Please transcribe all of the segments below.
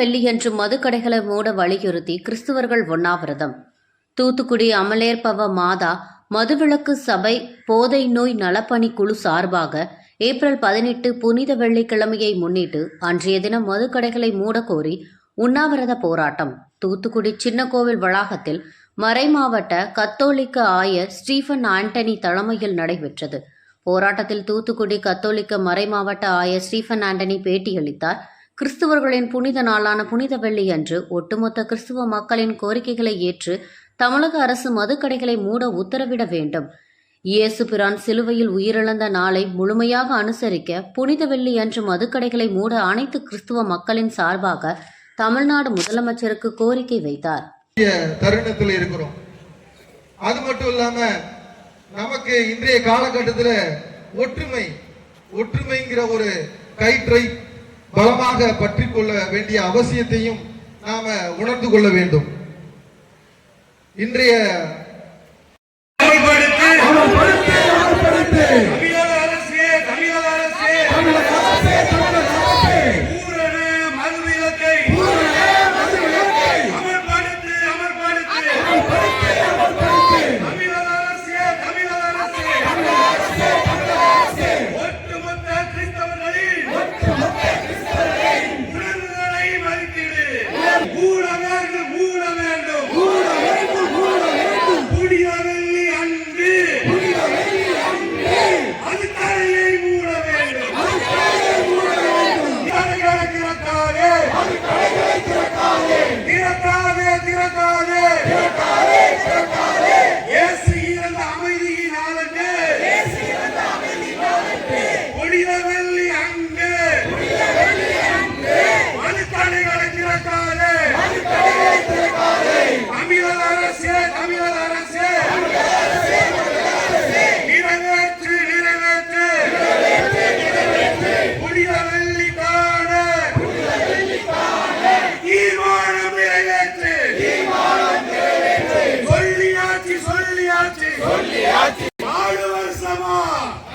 வெள்ளியன்று மதுக்கடைகளை மூட வலியுறுத்தி கிறிஸ்துவர்கள் உண்ணாவிரதம் தூத்துக்குடி அமலேற்பவ மாதா மதுவிலக்கு சபை போதை நோய் நலப்பணி குழு சார்பாக ஏப்ரல் பதினெட்டு புனித வெள்ளிக்கிழமையை முன்னிட்டு அன்றைய தினம் மதுக்கடைகளை மூடக்கோரி உண்ணாவிரத போராட்டம். தூத்துக்குடி சின்ன கோவில் வளாகத்தில் மறைமாவட்ட கத்தோலிக்க ஆயர் ஸ்டீஃபன் ஆண்டனி தலைமையில் நடைபெற்றது. போராட்டத்தில் தூத்துக்குடி கத்தோலிக்க மறைமாவட்ட ஆயர் ஸ்டீஃபன் ஆண்டனி பேட்டியளித்தார். கிறிஸ்துவர்களின் புனித நாளான புனித வெள்ளி அன்று ஒட்டுமொத்த கிறிஸ்துவ மக்களின் கோரிக்கைகளை ஏற்று தமிழக அரசு மதுக்கடைகளை மூட உத்தரவிட வேண்டும். இயேசு பிரான் சிலுவையில் உயிரிழந்த நாளை முழுமையாக அனுசரிக்க புனித வெள்ளி அன்று மதுக்கடைகளை மூட அனைத்து கிறிஸ்துவ மக்களின் சார்பாக தமிழ்நாடு முதலமைச்சருக்கு கோரிக்கை வைத்தார். தருணத்தில் இருக்கிறோம். அது மட்டும் இல்லாம நமக்கு இன்றைய காலகட்டத்தில் ஒற்றுமை ஒற்றுமைங்கிற ஒரு கயிற்றை பலமாக பற்றி கொள்ள வேண்டிய அவசியத்தையும் நாம உணர்ந்து கொள்ள வேண்டும். இன்றைய தமிழக அரசே தமிழக அரசே ஊரடு மதுவிலக்கை அமல்படுத்து அமல்படுத்து தமிழக அரசே தமிழக அரசே ஒட்டுமொத்த கிறிஸ்தவர்களின் உணர்வுகளை மதித்திடு மூட வேண்டும் மூட வேண்டும் புனித வெள்ளி அன்று அது தலையை மூட வேண்டும் கடைகளை திறக்காதே திறக்காதே திறக்காதே இயேசு இறந்த அமைதியின் ஆளுக்கு புனித வெள்ளி அங்கு மதுக்கடைகளை திறக்காதே தமிழக அரசே தமிழக அரசே நிறைவேற்று நிறைவேற்று புனித வெள்ளி காண தீர்மானம் நிறைவேற்று சொல்லியாச்சு சொல்லியாச்சு நாலு வருஷமா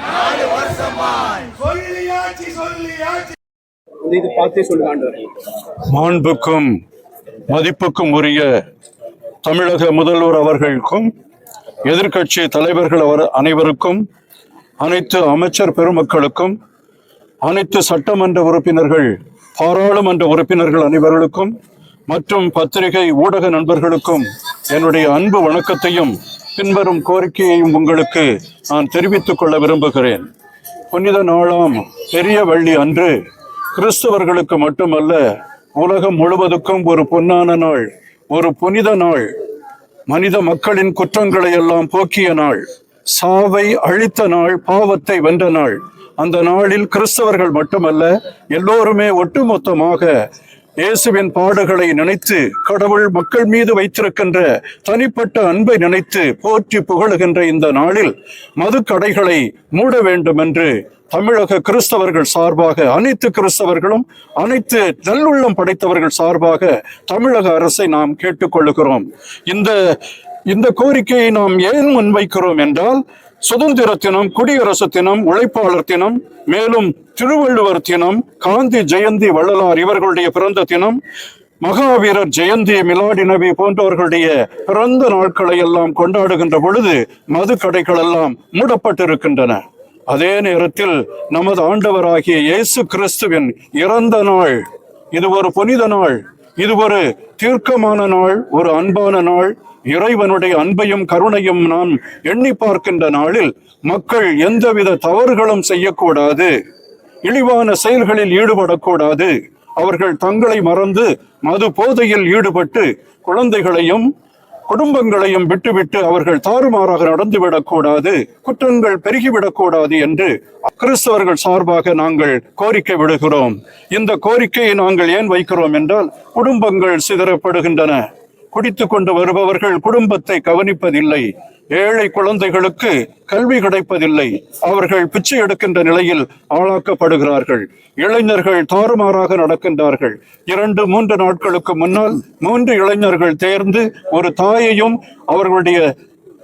நாலு வருஷமா சொல்லியாச்சு சொல்லியாச்சு வந்து பார்த்தே சொல்லுங்க மாண்புக்கும் மதிப்புக்கும் உரிய தமிழக முதல்வர் அவர்களுக்கும் எதிர்க்கட்சி தலைவர்கள் அவர் அனைவருக்கும் அனைத்து அமைச்சர் பெருமக்களுக்கும் அனைத்து சட்டமன்ற உறுப்பினர்கள் பாராளுமன்ற உறுப்பினர்கள் அனைவர்களுக்கும் மற்றும் பத்திரிகை ஊடக நண்பர்களுக்கும் என்னுடைய அன்பு வணக்கத்தையும் பின்வரும் கோரிக்கையையும் உங்களுக்கு நான் தெரிவித்துக் கொள்ள விரும்புகிறேன். புனித நாளாம் பெரிய வள்ளி அன்று கிறிஸ்தவர்களுக்கு மட்டுமல்ல உலகம் முழுவதுக்கும் ஒரு பொன்னான நாள் ஒரு புனித நாள் மனித மக்களின் குற்றங்களை எல்லாம் போக்கிய நாள் சாவை அழித்த நாள் பாவத்தை வென்ற நாள். அந்த நாளில் கிறிஸ்தவர்கள் மட்டுமல்ல எல்லோருமே ஒட்டுமொத்தமாக இயேசுவின் பாடுகளை நினைத்து கடவுள் மக்கள் மீது வைத்திருக்கின்ற தனிப்பட்ட அன்பை நினைத்து போற்றி புகழுகின்ற இந்த நாளில் மதுக்கடைகளை மூட வேண்டும் என்று தமிழக கிறிஸ்தவர்கள் சார்பாக அனைத்து கிறிஸ்தவர்களும் அனைத்து நல்லுள்ளம் படைத்தவர்கள் சார்பாக தமிழக அரசை நாம் கேட்டுக்கொள்ளுகிறோம். இந்த இந்த கோரிக்கையை நாம் ஏன் முன்வைக்கிறோம் என்றால் சுதந்திர தினம் குடியரசு தினம் உழைப்பாளர் தினம் மேலும் திருவள்ளுவர் தினம் காந்தி ஜெயந்தி வள்ளலார் இவர்களுடைய பிறந்த தினம் மகாவீரர் ஜெயந்தி மிலாடி நபி போன்றவர்களுடைய பிறந்த நாட்களை எல்லாம் கொண்டாடுகின்ற பொழுது மது கடைகள் எல்லாம் மூடப்பட்டிருக்கின்றன. அதே நேரத்தில் நமது ஆண்டவராகிய இயேசு கிறிஸ்துவின் இறந்த நாள் இது ஒரு புனித நாள் இது ஒரு தீர்க்கமான நாள் ஒரு அன்பான நாள் இறைவனுடைய அன்பையும் கருணையும் நாம் எண்ணி பார்க்கின்ற நாளில் மக்கள் எந்தவித தவறுகளும் செய்யக்கூடாது. இழிவான செயல்களில் ஈடுபடக்கூடாது. அவர்கள் தங்களை மறந்து மது போதையில் ஈடுபட்டு குழந்தைகளையும் குடும்பங்களையும் விட்டுவிட்டு அவர்கள் தாறுமாறாக நடந்துவிடக்கூடாது. குற்றங்கள் பெருகிவிடக்கூடாது என்று கிறிஸ்தவர்கள் சார்பாக நாங்கள் கோரிக்கை விடுகிறோம். இந்த கோரிக்கையை நாங்கள் ஏன் வைக்கிறோம் என்றால் குடும்பங்கள் சிதறப்படுகின்றன. குடித்து கொண்டு வருபவர்கள் குடும்பத்தை கவனிப்பதில்லை. ஏழை குழந்தைகளுக்கு கல்வி கிடைப்பதில்லை. அவர்கள் பிச்சை எடுக்கின்ற நிலையில் ஆளாக்கப்படுகிறார்கள். இளைஞர்கள் தாறுமாறாக நடக்கின்றார்கள். இரண்டு மூன்று நாட்களுக்கு முன்னால் மூன்று இளைஞர்கள் தேர்ந்து ஒரு தாயையும் அவர்களுடைய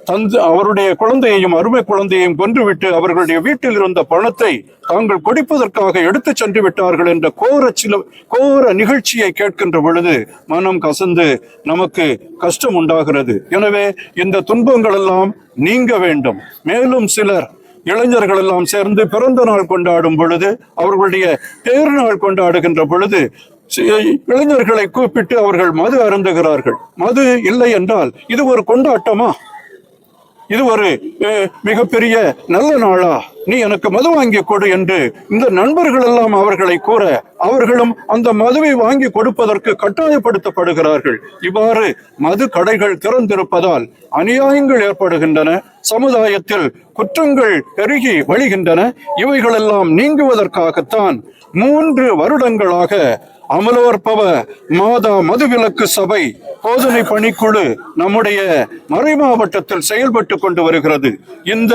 தந்து அவருடைய குழந்தையையும் அருமை குழந்தையையும் கொன்றுவிட்டு அவர்களுடைய வீட்டில் இருந்த பணத்தை தாங்கள் கொடுப்பதற்காக எடுத்து சென்று விட்டார்கள் என்ற கோர சில கோர நிகழ்ச்சியை கேட்கின்ற பொழுது மனம் கசந்து நமக்கு கஷ்டம் உண்டாகிறது. எனவே இந்த துன்பங்கள் எல்லாம் நீங்க வேண்டும். மேலும் சிலர் இளைஞர்கள் எல்லாம் சேர்ந்து பிறந்த நாள் கொண்டாடும் பொழுது அவர்களுடைய தேர் நாள் கொண்டாடுகின்ற பொழுது இளைஞர்களை கூப்பிட்டு அவர்கள் மது அருந்துகிறார்கள். மது இல்லை என்றால் இது ஒரு கொண்டாட்டமா? இது ஒரு அஹ், மிகப்பெரிய நல்ல நாளா. நீ எனக்கு மது வாங்கி கொடு என்று இந்த நண்பர்கள் எல்லாம் அவர்களை கூற அவர்களும் அந்த மதுவை வாங்கி கொடுப்பதற்கு கட்டாயப்படுத்தப்படுகிறார்கள். இவ்வாறு மது கடைகள் திறந்திருப்பதால் அநியாயங்கள் ஏற்படுகின்றன சமுதாயத்தில் குற்றங்கள் பெருகி வழிகின்றன இவைகளெல்லாம் நீங்குவதற்காகத்தான் மூன்று வருடங்களாக அமலோற்பவ மாதா மதுவிலக்கு சபை. போதனை பணிக்குழு நம்முடைய மறை மாவட்டத்தில் செயல்பட்டு கொண்டு வருகிறது. இந்த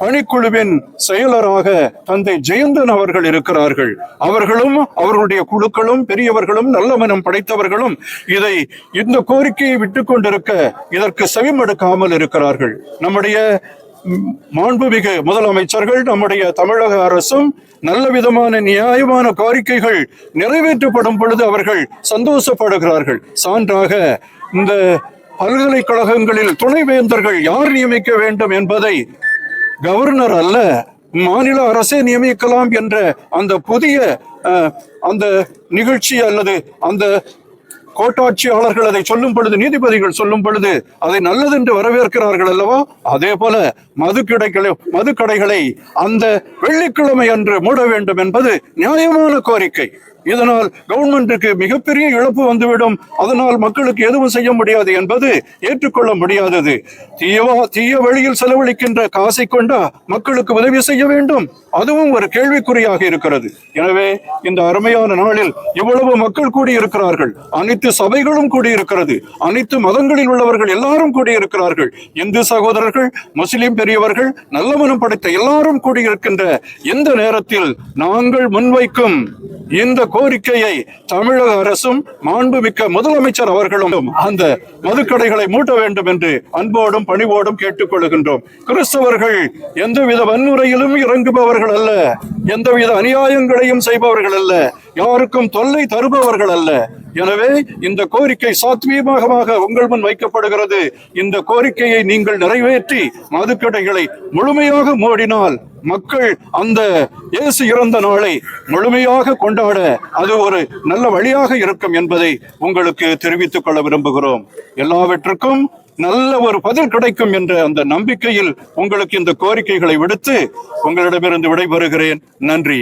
பணிக்குழுவின் செயலராக தந்தை ஜெயந்தன் அவர்கள் இருக்கிறார்கள். அவர்களும் அவர்களுடைய குழுக்களும் பெரியவர்களும் நல்ல மனம் படைத்தவர்களும் இதை இந்த கோரிக்கையை விட்டு கொண்டிருக்க இதற்கு செவிமடுக்காமல் இருக்கிறார்கள். நம்முடைய மாண்புமிகு முதலமைச்சர்கள் நம்முடைய தமிழக அரசும் நல்ல விதமான நியாயமான கோரிக்கைகள் நிறைவேற்றப்படும் பொழுது அவர்கள் சந்தோஷப்படுகிறார்கள். சான்றாக இந்த பல்கலைக்கழகங்களில் துணைவேந்தர்கள் யார் நியமிக்க வேண்டும் என்பதை கவர்னர் அல்ல மாநில அரசே நியமிக்கலாம் என்ற அந்த புதிய அஹ், அந்த நிகழ்ச்சி அல்லது அந்த கோட்டாட்சியாளர்கள் அதை சொல்லும் பொழுது நீதிபதிகள் சொல்லும் பொழுது அதை நல்லது என்று வரவேற்கிறார்கள் அல்லவா? அதே போல மது கடைகளை மது கடைகளை அந்த வெள்ளிக்கிழமை அன்று மூட வேண்டும் என்பது நியாயமான கோரிக்கை. இதனால் கவர்மெண்ட்டுக்கு மிகப்பெரிய இழப்பு வந்துவிடும். அதனால் மக்களுக்கு எதுவும் செய்ய முடியாது என்பது ஏற்றுக்கொள்ள முடியாதது. தீயவா தீய வழியில் செலவழிக்கின்ற காசை கொண்டா மக்களுக்கு உதவி செய்ய வேண்டும். அதுவும் ஒரு கேள்விக்குறியாக இருக்கிறது. எனவே இந்த அருமையான நாளில் இவ்வளவு மக்கள் கூடியிருக்கிறார்கள். அனைத்து சபைகளும் கூடியிருக்கிறது. அனைத்து மதங்களில் உள்ளவர்கள் எல்லாரும் கூடியிருக்கிறார்கள். இந்து சகோதரர்கள் முஸ்லிம் பெரியவர்கள் நல்ல மனம் படைத்த எல்லாரும் கூடியிருக்கின்ற இந்த நேரத்தில் நாங்கள் முன்வைக்கும் இந்த கோரிக்கையை தமிழக அரசும் மாண்புமிக்க முதலமைச்சர் அவர்களும் அந்த மதுக்கடைகளை மூட்ட வேண்டும் என்று அன்போடும் பணிவோடும் கேட்டுக்கொள்கின்றோம் கிறிஸ்தவர்கள் எந்தவித வன்முறையிலும் இறங்குபவர்கள் அல்ல. எந்தவித அநியாயங்களையும் செய்பவர்கள் அல்ல. யாருக்கும் தொல்லை தருபவர்கள் அல்ல. எனவே இந்த கோரிக்கை சாத்வீகமாக உங்கள் முன் வைக்கப்படுகிறது. இந்த கோரிக்கையை நீங்கள் நிறைவேற்றி மதுக்கடைகளை முழுமையாக மூடினால் மக்கள் அந்த இயேசு இறந்த நாளை முழுமையாக கொண்டாட அது ஒரு நல்ல வழியாக இருக்கும் என்பதை உங்களுக்கு தெரிவித்துக் கொள்ள விரும்புகிறோம். எல்லாவற்றுக்கும் நல்ல ஒரு பதில் கிடைக்கும் என்ற அந்த நம்பிக்கையில் உங்களுக்கு இந்த கோரிக்கைகளை விடுத்து உங்களிடமிருந்து விடைபெறுகிறேன். நன்றி.